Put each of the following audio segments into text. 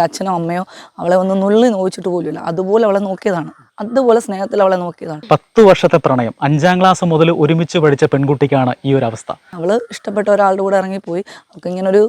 അച്ഛനോ അമ്മയോ അവളെ ഒന്ന് നുള്ളി നോവിച്ചിട്ട് പോലുമില്ല. അതുപോലെ അവളെ നോക്കിയതാണ്. അതുപോലെ സ്നേഹത്തിൽ അവളെ നോക്കിയതാണ്. പത്ത് വർഷത്തെ പ്രണയം. അഞ്ചാം ക്ലാസ് മുതൽ ഒരുമിച്ച് പഠിച്ച പെൺകുട്ടിക്കാണ് ഈ ഒരു അവസ്ഥ. അവൾ ഇഷ്ടപ്പെട്ട ഒരാളുടെ കൂടെ ഇറങ്ങിപ്പോയി അവൾക്ക് ഇങ്ങനെ ഒരു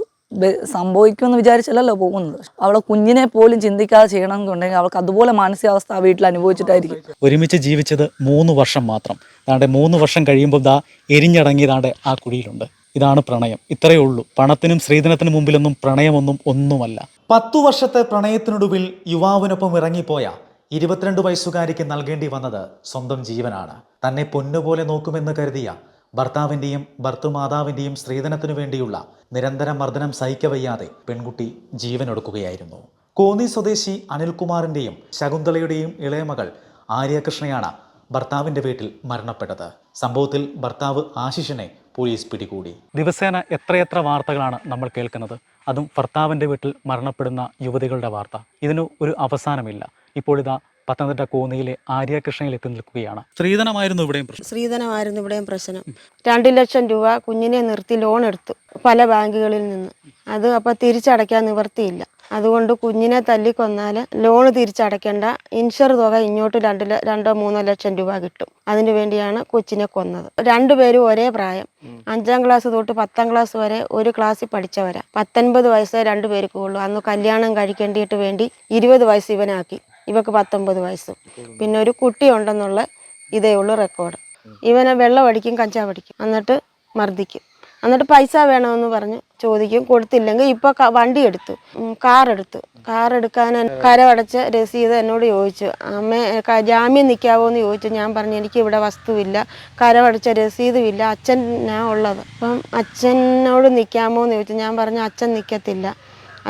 സംഭവിക്കുമെന്ന് വിചാരിച്ചല്ലല്ലോ പോകുന്നത്. അവളെ കുഞ്ഞിനെ പോലും ചിന്തിക്കാതെ ചെയ്യണം എന്നുണ്ടെങ്കിൽ അവൾക്ക് അതുപോലെ മാനസികാവസ്ഥ ആ വീട്ടിൽ അനുഭവിച്ചിട്ടായിരിക്കും. ഒരുമിച്ച് ജീവിച്ചത് മൂന്ന് വർഷം മാത്രം. ദാണ്ടെ മൂന്ന് വർഷം കഴിയുമ്പോൾ ദാ എരിഞ്ഞടങ്ങി ദാണ്ടെ ആ കുഴിയിലുണ്ട്. ഇതാണ് പ്രണയം. ഇത്രയേ ഉള്ളൂ. പണത്തിനും സ്ത്രീധനത്തിനും മുമ്പിലൊന്നും പ്രണയമൊന്നും ഒന്നുമല്ല. പത്തു വർഷത്തെ പ്രണയത്തിനൊടുവിൽ യുവാവിനൊപ്പം ഇറങ്ങിപ്പോയ ഇരുപത്തിരണ്ട് വയസ്സുകാരിക്ക് നൽകേണ്ടി വന്നത് സ്വന്തം ജീവനാണ്. തന്നെ പൊന്നുപോലെ നോക്കുമെന്ന് കരുതിയ ഭർത്താവിന്റെയും ഭർത്തുമാതാവിന്റെയും സ്ത്രീധനത്തിനു വേണ്ടിയുള്ള നിരന്തര മർദ്ദനം സഹിക്കവയ്യാതെ പെൺകുട്ടി ജീവനൊടുക്കുകയായിരുന്നു. കോന്നി സ്വദേശി അനിൽകുമാറിന്റെയും ശകുന്തളയുടെയും ഇളയമകൾ ആര്യകൃഷ്ണയാണ് ഭർത്താവിന്റെ വീട്ടിൽ മരണപ്പെട്ടത്. സംഭവത്തിൽ ഭർത്താവ് ആശിഷിനെ പോലീസ് പിടികൂടി. ദിവസേന എത്രയെത്ര വാർത്തകളാണ് നമ്മൾ കേൾക്കുന്നത്. അതും ഭർത്താവിന്റെ വീട്ടിൽ മരണപ്പെടുന്ന യുവതികളുടെ വാർത്ത. ഇതിന് ഒരു അവസാനമില്ല. ഇപ്പോഴിതാ പത്തനംതിട്ട കോന്നിയിലെ ആര്യകൃഷ്ണയിൽ എത്തി നിൽക്കുകയാണ്. സ്ത്രീധനമായിരുന്നു ഇവിടെയും പ്രശ്നം. സ്ത്രീധനമായിരുന്നു ഇവിടെയും പ്രശ്നം. രണ്ട് ലക്ഷം രൂപ കുഞ്ഞിനെ നിർത്തി ലോൺ എടുത്തു പല ബാങ്കുകളിൽ നിന്ന്. അത് അപ്പോൾ തിരിച്ചടയ്ക്കാൻ നിവർത്തിയില്ല അതുകൊണ്ട് കുഞ്ഞിനെ തല്ലിക്കൊന്നാൽ ലോൺ തിരിച്ചടയ്ക്കേണ്ട. ഇൻഷുർ തുക ഇങ്ങോട്ട് രണ്ട് രണ്ടോ മൂന്നോ ലക്ഷം രൂപ കിട്ടും. അതിനു വേണ്ടിയാണ് കൊച്ചിനെ കൊന്നത്. രണ്ടുപേരും ഒരേ പ്രായം. അഞ്ചാം ക്ലാസ് തൊട്ട് പത്താം ക്ലാസ് വരെ ഒരു ക്ലാസ്സിൽ പഠിച്ചവരാ. പത്തൊൻപത് വയസ്സേ രണ്ടുപേർക്കും ഉള്ളൂ. അന്ന് കല്യാണം കഴിക്കേണ്ടിയിട്ട് വേണ്ടി ഇരുപത് വയസ്സ് ഇവനാക്കി. ഇവക്ക് പത്തൊമ്പത് വയസ്സും. പിന്നെ ഒരു കുട്ടിയുണ്ടെന്നുള്ള ഇതേ ഉള്ളൂ റെക്കോർഡ് ഇവനെ വെള്ളം അടിക്കും കഞ്ചാവ് അടിക്കും എന്നിട്ട് മർദ്ദിക്കും. എന്നിട്ട് പൈസ വേണമെന്ന് പറഞ്ഞു. ചോദിക്കും കൊടുത്തില്ലെങ്കിൽ ഇപ്പൊ വണ്ടി എടുത്തു. കാർ എടുത്തു. കാർ എടുക്കാൻ കരമടച്ച രസീത് എന്നോട് ചോദിച്ചു. അമ്മ ജാമ്യം നിൽക്കാവോ എന്ന് ചോദിച്ചു. ഞാൻ പറഞ്ഞു എനിക്ക് ഇവിടെ വസ്തുവില്ല കരമടച്ച രസീതും ഇല്ല അച്ഛൻ ഞാൻ ഉള്ളത്. അപ്പം അച്ഛനോട് നിൽക്കാമോ എന്ന് ചോദിച്ചു. ഞാൻ പറഞ്ഞു അച്ഛൻ നിൽക്കത്തില്ല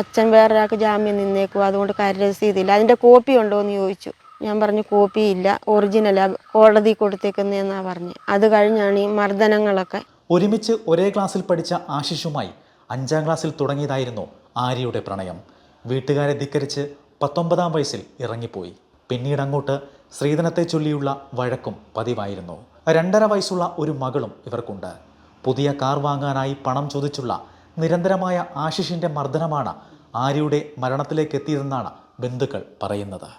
അച്ഛൻ വേറൊരാൾക്ക് ജാമ്യം നിന്നേക്കും. അതുകൊണ്ട് കര രസീതില്ല. അതിന്റെ കോപ്പി ഉണ്ടോ എന്ന് ചോദിച്ചു. ഞാൻ പറഞ്ഞു കോപ്പി ഇല്ല. ഒറിജിനലാ കോടതി കൊടുത്തേക്കുന്നതെന്നാണ് പറഞ്ഞു. അത് കഴിഞ്ഞാണ് ഈ മർദ്ദനങ്ങളൊക്കെ. ഒരുമിച്ച് ഒരേ ക്ലാസ്സിൽ പഠിച്ച ആശിഷുമായി അഞ്ചാം ക്ലാസ്സിൽ തുടങ്ങിയതായിരുന്നു ആര്യയുടെ പ്രണയം. വീട്ടുകാരെ ധിക്കരിച്ച് പത്തൊമ്പതാം വയസ്സിൽ ഇറങ്ങിപ്പോയി. പിന്നീട് അങ്ങോട്ട് സ്ത്രീധനത്തെ ചൊല്ലിയുള്ള വഴക്കും പതിവായിരുന്നു. രണ്ടര വയസ്സുള്ള ഒരു മകളും ഇവർക്കുണ്ട്. പുതിയ കാർ വാങ്ങാനായി പണം ചോദിച്ചുള്ള നിരന്തരമായ ആശിഷിന്റെ മർദ്ദനമാണ് ആര്യയുടെ മരണത്തിലേക്ക് എത്തിയതെന്നാണ് ബന്ധുക്കൾ പറയുന്നത്.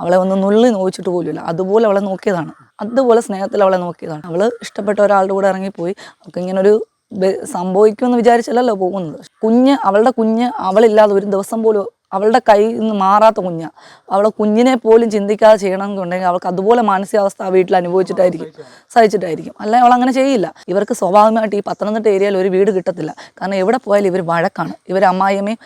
അവളെ ഒന്ന് നുള്ളി നോക്കിച്ചിട്ട് പോലുമില്ല. അതുപോലെ അവളെ നോക്കിയതാണ്. അതുപോലെ സ്നേഹത്തിൽ അവളെ നോക്കിയതാണ്. അവൾ ഇഷ്ടപ്പെട്ട ഒരാളുടെ കൂടെ ഇറങ്ങിപ്പോയി. അവൾക്ക് ഇങ്ങനെ ഒരു സംഭവിക്കുമെന്ന് വിചാരിച്ചല്ലല്ലോ പോകുന്നത്. കുഞ്ഞ് അവളുടെ കുഞ്ഞ് അവളില്ലാതെ ഒരു ദിവസം പോലും അവളുടെ കയ്യിൽ നിന്ന് മാറാത്ത കുഞ്ഞാ. അവളെ കുഞ്ഞിനെ പോലും ചിന്തിക്കാതെ ചെയ്യണമെന്നുണ്ടെങ്കിൽ അവൾക്ക് അതുപോലെ മാനസികാവസ്ഥ ആ വീട്ടിൽ അനുഭവിച്ചിട്ടായിരിക്കും സഹിച്ചിട്ടായിരിക്കും. അല്ലെ അവൾ അങ്ങനെ ചെയ്യില്ല. ഇവർക്ക് സ്വാഭാവികമായിട്ട് ഈ പത്തനംതിട്ട ഏരിയയിൽ ഒരു വീട് കിട്ടത്തില്ല. കാരണം എവിടെ പോയാലും ഇവർ വഴക്കാണ്. ഇവർ അമ്മായിയമ്മയും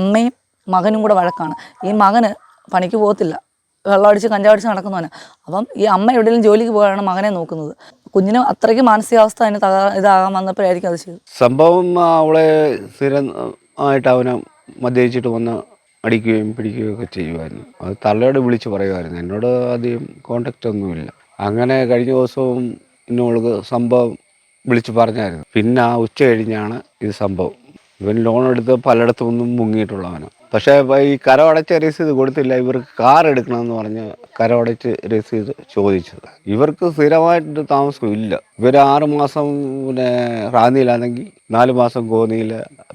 അമ്മയും മകനും കൂടെ വഴക്കാണ്. ഈ മകന് പണിക്ക് പോകത്തില്ല. വെള്ളമടിച്ച് കഞ്ചാവടിച്ച് നടക്കുന്നവനാണ് അപ്പം ഈ അമ്മ എവിടെയെങ്കിലും ജോലിക്ക് പോകാനാണ് മകനെ നോക്കുന്നത്. കുഞ്ഞിന് അത്രയ്ക്ക് മാനസികാവസ്ഥ അതിന് തക ഇതാകാൻ വന്നപ്പോഴായിരിക്കും അത് ചെയ്തത്. സംഭവം അവളെ സ്ഥിരം ആയിട്ട് അവനെ മദ്യപിച്ചിട്ട് വന്ന് അടിക്കുകയും പിടിക്കുകയും ഒക്കെ ചെയ്യുമായിരുന്നു. അത് തള്ളയോട് വിളിച്ച് പറയുമായിരുന്നു. എന്നോട് അധികം കോണ്ടാക്റ്റ് ഒന്നുമില്ല. അങ്ങനെ കഴിഞ്ഞ ദിവസവും ഇന്നോൾക്ക് സംഭവം വിളിച്ച് പറഞ്ഞായിരുന്നു. പിന്നെ ആ ഉച്ച കഴിഞ്ഞാണ് ഇത് സംഭവം. ഇവൻ ലോൺ എടുത്ത് പലയിടത്തും ഒന്നും മുങ്ങിയിട്ടുള്ളവനാണ് പക്ഷേ ഈ കരമടച്ച രസീത് കൊടുത്തില്ല. ഇവർക്ക് കാർ എടുക്കണമെന്ന് പറഞ്ഞ് കരമടച്ച് രസീത് ചോദിച്ചത്. ഇവർക്ക് സ്ഥിരമായിട്ട് താമസം ഇല്ല. ഇവർ ആറ് മാസം പിന്നെ റാന്നിയിലാണെങ്കിൽ നാല് മാസം കോന്നിയിൽ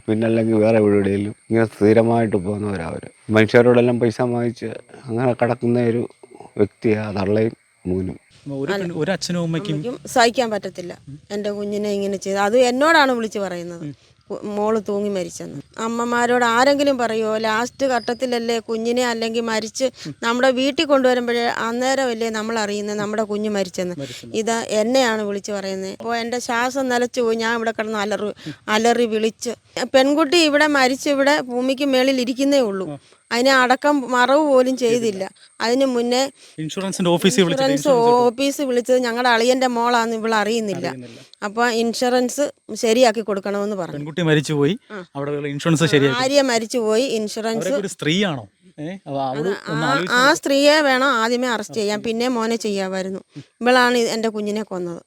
പിന്നെ അല്ലെങ്കിൽ വേറെ എവിടെയെങ്കിലും ഇങ്ങനെ സ്ഥിരമായിട്ട് പോകുന്നവരവർ മനുഷ്യരോടെല്ലാം പൈസ വാങ്ങിച്ച് അങ്ങനെ കിടക്കുന്ന ഒരു വ്യക്തിയാണ് തള്ളയും മൂനും. ഒരു അച്ഛനും അമ്മയ്ക്കും സഹിക്കാൻ പറ്റത്തില്ല. എന്റെ കുഞ്ഞിനെ ഇങ്ങനെ ചെയ്ത് അത് എന്നോടാണ് വിളിച്ച് പറയുന്നത്. മോൾ തൂങ്ങി മരിച്ചെന്ന്. അമ്മമാരോട് ആരെങ്കിലും പറയുമോ ലാസ്റ്റ് ഘട്ടത്തിലല്ലേ കുഞ്ഞിനെ അല്ലെങ്കിൽ മരിച്ച് നമ്മുടെ വീട്ടിൽ കൊണ്ടുവരുമ്പോഴേ അന്നേരമല്ലേ നമ്മൾ അറിയുന്നത് നമ്മുടെ കുഞ്ഞ് മരിച്ചെന്ന്? ഇത് എന്നെയാണ് വിളിച്ച് പറയുന്നത്. അപ്പോൾ എന്റെ ശ്വാസം നിലച്ചു പോയി. ഞാൻ ഇവിടെ കിടന്ന് അലറി അലറി വിളിച്ച്. പെൺകുട്ടി ഇവിടെ മരിച്ച് ഇവിടെ ഭൂമിക്ക് മേളിൽ ഇരിക്കുന്നേ ഉള്ളൂ. അതിനെ അടക്കം മറവ് പോലും ചെയ്തില്ല. അതിന് മുന്നേ ഇൻഷുറൻസിന്റെ ഓഫീസിൽ ഇൻഷുറൻസ് ഓഫീസ് വിളിച്ചത് ഞങ്ങളുടെ അളിയന്റെ മോളാന്ന് ഇവിടെ അറിയുന്നില്ല. അപ്പൊ ഇൻഷുറൻസ് ശരിയാക്കി കൊടുക്കണമെന്ന് പറഞ്ഞു. പെൺകുട്ടി മരിച്ചുപോയി. അവിടെ ഇൻഷുറൻസ് ശരിയാക്കി. ഭാര്യ മരിച്ചുപോയി. ഇൻഷുറൻസ് സ്ത്രീയാണോ? ആ സ്ത്രീയെ വേണം ആദ്യമേ അറസ്റ്റ് ചെയ്യാൻ. പിന്നെ മോനെ ചെയ്യാമായിരുന്നു ഇവളാണ് എന്റെ കുഞ്ഞിനെ കൊന്നത്.